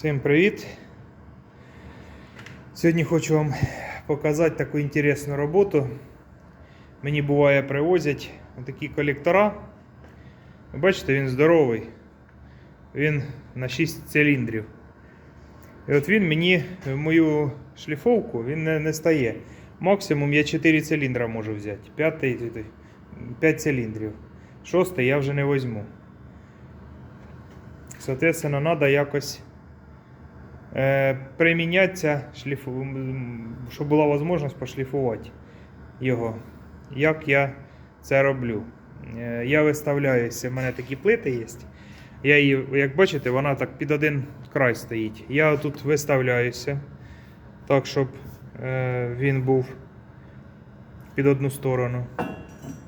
Всім привіт! Сьогодні хочу вам показати таку інтересну роботу. Мені буває привозять такі колектора. Ви бачите, він здоровий. Він на 6 циліндрів. І от він мені в мою шліфовку він не, не стає. Максимум я 4 циліндра можу взяти. 5, 5 циліндрів. Шостий я вже не візьму. Соответственно, треба якось е, примінятися, шліфу, щоб була можливість пошліфувати його. Як я це роблю? Е, я виставляюся, в мене такі плити є. Я її, як бачите, вона так під один край стоїть. Я тут виставляюся, так, щоб е, він був під одну сторону.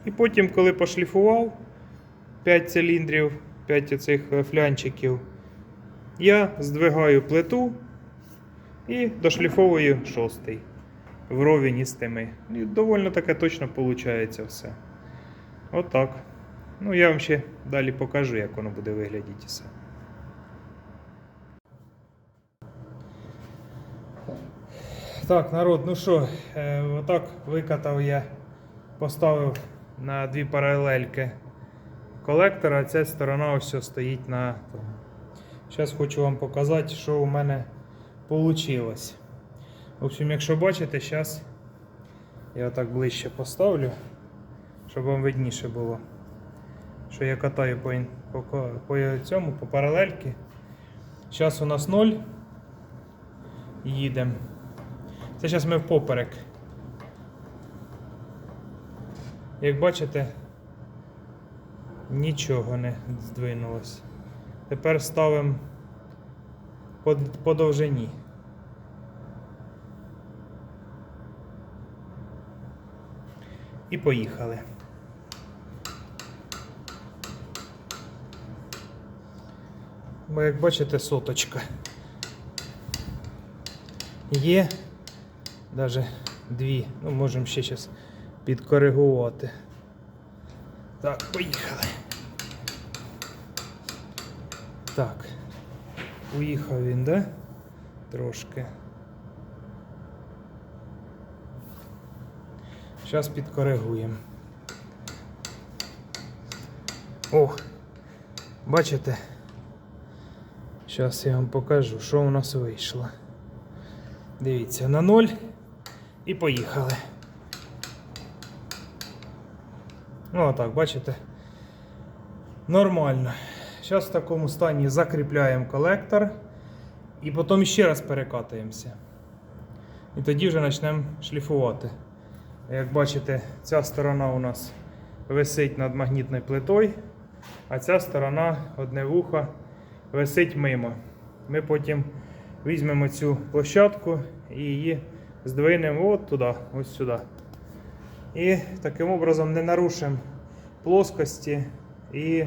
І потім, коли пошліфував 5 циліндрів, 5 цих флянчиків, я здвигаю плиту і дошліфовую шостий вровень із тими. І доволі таке точно виходить все. Отак. Ну, я вам ще далі покажу, як воно буде виглядати все. Так, народ, ну що, е, отак викатав я, поставив на дві паралельки колектора, а ця сторона ось стоїть на. Зараз хочу вам показати, що у мене вийшло. В общем, якщо бачите, зараз я отак ближче поставлю, щоб вам видніше було. Що я катаю по, по, по цьому, по паралельки. Зараз у нас 0. Їдемо. Це зараз ми впоперек. Як бачите, нічого не здвинулось. Тепер ставимо по, довжині. І поїхали. Бо як бачите, соточка. Є навіть дві. Ну, можемо ще зараз підкоригувати. Так, поїхали. Так. Уїхав він, да? Трошки. Зараз підкоригуємо. О! Бачите? Зараз я вам покажу, що у нас вийшло. Дивіться, на ноль і поїхали. Ну, отак, бачите? Нормально. Зараз в такому стані закріпляємо колектор і потім ще раз перекатуємося. І тоді вже почнемо шліфувати. Як бачите, ця сторона у нас висить над магнітною плитою, а ця сторона, одне вухо, висить мимо. Ми потім візьмемо цю площадку і її здвинемо от туди, ось сюди. І таким образом не нарушимо плоскості і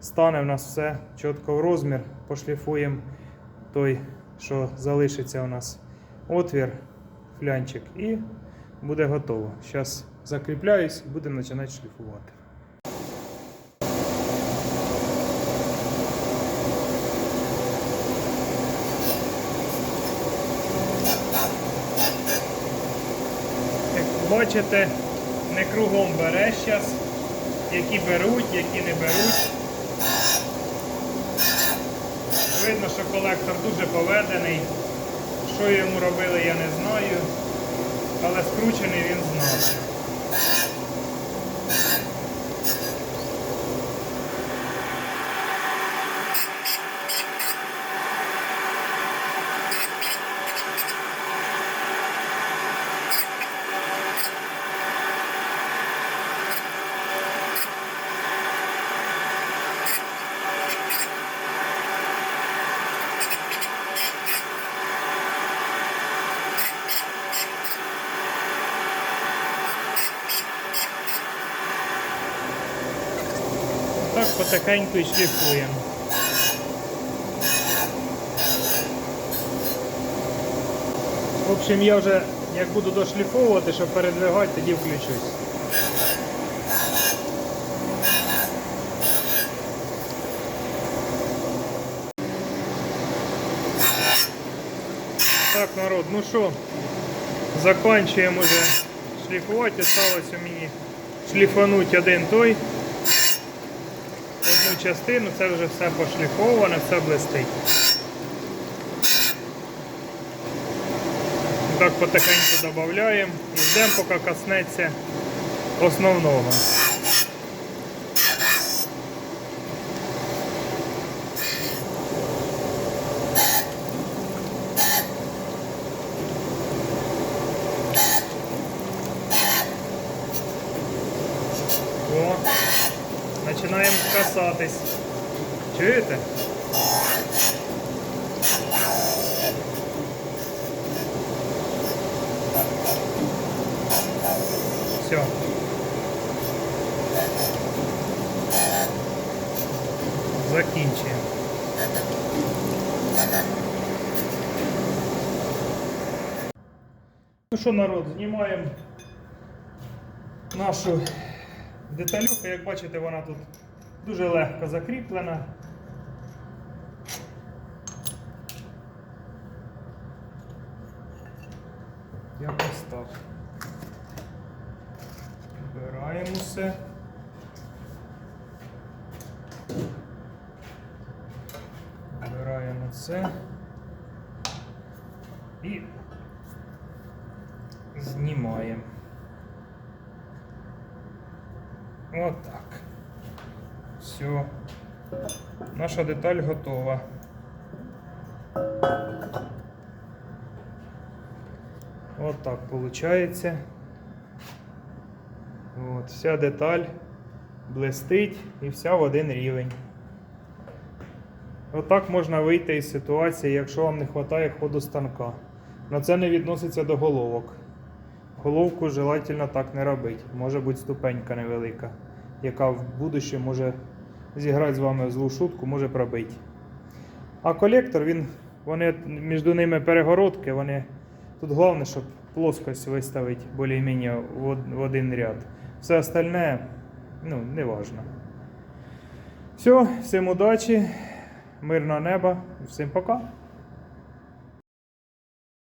стане в нас все чітко в розмір. Пошліфуємо той, що залишиться у нас отвір, флянчик, і буде готово. Зараз закріпляюсь і будемо починати шліфувати. Бачите, не кругом бере зараз. Які беруть, які не беруть. Видно, що колектор дуже поведений. Що йому робили, я не знаю. Але скручений він знає. Так потихеньку і шліфуємо. В общем, я вже як буду дошліфовувати, щоб передвигати, тоді включусь. Так, народ, ну що, закінчуємо вже шліфувати. Осталось у мені шліфануть один той. Частину, це вже все пошліфоване, все блистить. Так потихеньку додаємо і ждемо, поки коснеться основного. О, починаємо касатись. Чуєте? Все. Закінчуємо. Ну що, народ, знімаємо нашу деталюху. Як бачите, вона тут дуже легко закріплена. Якось так. Вбираємо все. Вбираємо це. І знімаємо. Отак. Все. Наша деталь готова. От так виходить. От, вся деталь блистить і вся в один рівень. Отак можна вийти із ситуації, якщо вам не вистачає ходу станка. Но це не відноситься до головок. Головку желательно так не робити. Може бути ступенька невелика, яка в будущому може зіграти з вами в злу шутку, може пробити. А колектор, він, вони між ними перегородки, вони. Тут головне, щоб плоскость виставити більш-менш в один ряд. Все остальне, ну, не важно. Все, всім удачі, мирного неба, всім пока.